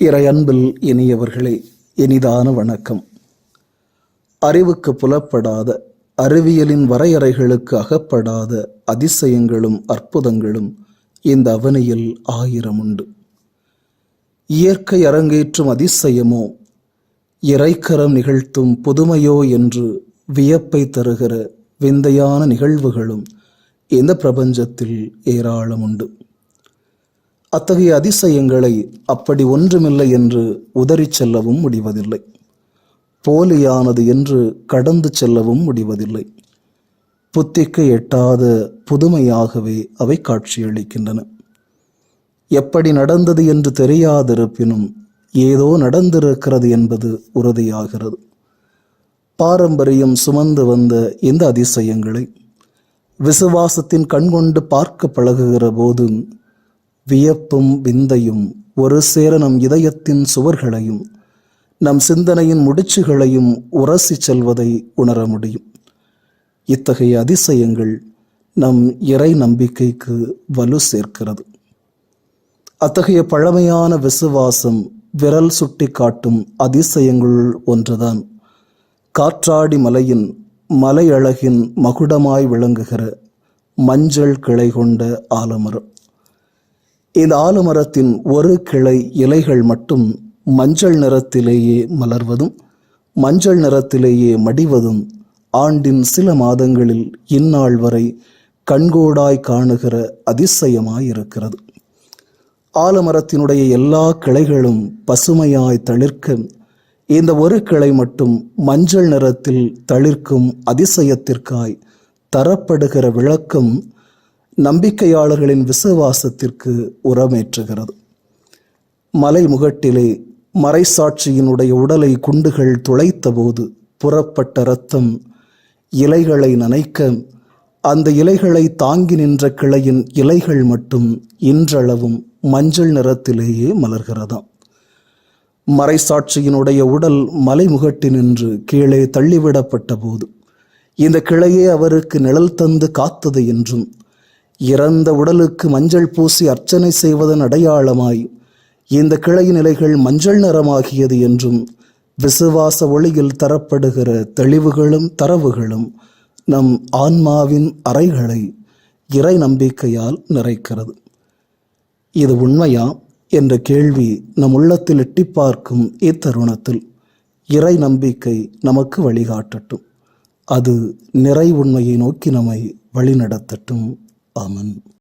இறையன்பில் இனியவர்களே இனிதான வணக்கம். அறிவுக்கு புலப்படாத அறிவியலின் வரையறைகளுக்கு அகப்படாத அதிசயங்களும் அற்புதங்களும் இந்த அவனியில் ஆயிரம் உண்டு இயற்கை அரங்கேற்றும் அதிசயமோ இறைக்கரம் நிகழ்த்தும் புதுமையோ என்று வியப்பை தருகிற விந்தையான நிகழ்வுகளும் இந்த பிரபஞ்சத்தில் ஏராளம் உண்டு அத்தகைய அதிசயங்களை அப்படி ஒன்றுமில்லை என்று உதறிச் செல்லவும் முடிவதில்லை. போலியானது என்று கடந்து செல்லவும் முடிவதில்லை. புத்திக்கு எட்டாத புதுமையாகவே அவை காட்சியளிக்கின்றன. எப்படி நடந்தது என்று தெரியாதிருப்பினும் ஏதோ நடந்திருக்கிறது என்பது உறுதியாகிறது. பாரம்பரியம் சுமந்து வந்த இந்த அதிசயங்களை விசுவாசத்தின் கண்கொண்டு பார்க்க பழகுகிற போது வியப்பும் விந்தையும் ஒரு சேர நம் இதயத்தின் சுவர்களையும் நம் சிந்தனையின் முடிச்சுகளையும் உரசி செல்வதை உணர முடியும். இத்தகைய அதிசயங்கள் நம் இறை நம்பிக்கைக்கு வலு சேர்க்கிறது. அத்தகைய பழமையான விசுவாசம் விரல் சுட்டி காட்டும் அதிசயங்கள் ஒன்றுதான். காற்றாடி மலையின் மலையழகின் மகுடமாய் விளங்குகிற மஞ்சள் கிளை கொண்ட ஆலமரம். இந்த ஆலமரத்தின் ஒரு கிளை இலைகள் மட்டும் மஞ்சள் நிறத்திலேயே மலர்வதும் மஞ்சள் நிறத்திலேயே மடிவதும் ஆண்டின் சில மாதங்களில் இந்நாள் வரை கண்கோடாய் காணுகிற அதிசயமாயிருக்கிறது. ஆலமரத்தினுடைய எல்லா கிளைகளும் பசுமையாய் தளிர்க்க இந்த ஒரு கிளை மட்டும் மஞ்சள் நிறத்தில் தளிர்க்கும் அதிசயத்திற்காய் தரப்படுகிற விளக்கம் நம்பிக்கையாளர்களின் விசுவாசத்திற்கு உரமேற்றுகிறது. மலை முகட்டிலே மறைசாட்சியினுடைய உடலை குண்டுகள் துளைத்தபோது புறப்பட்ட இரத்தம் இலைகளை நனைக்க அந்த இலைகளை தாங்கி நின்ற கிளையின் இலைகள் மட்டும் இன்றளவும் மஞ்சள் நிறத்திலேயே மலர்கிறதாம் மறைசாட்சியினுடைய உடல் மலைமுகட்டினின்று கீழே தள்ளிவிடப்பட்ட போது இந்த கிளையே அவருக்கு நிழல் தந்து காத்தது என்றும் இறந்த உடலுக்கு மஞ்சள் பூசி அர்ச்சனை செய்வதன் அடையாளமாய் இந்த கிளை நிலைகள் மஞ்சள் நிறமாகியது என்றும் விசுவாச ஒளியில் தரப்படுகிற தெளிவுகளும் தரவுகளும் நம் ஆன்மாவின் அறைகளை இறை நம்பிக்கையால் நிறைக்கிறது. இது உண்மையா? என்ற கேள்வி நம் உள்ளத்தில் எட்டி பார்க்கும் இத்தருணத்தில் இறை நம்பிக்கை நமக்கு வழிகாட்டட்டும். அது நிறை உண்மையை நோக்கி நம்மை வழிநடத்தட்டும். amen.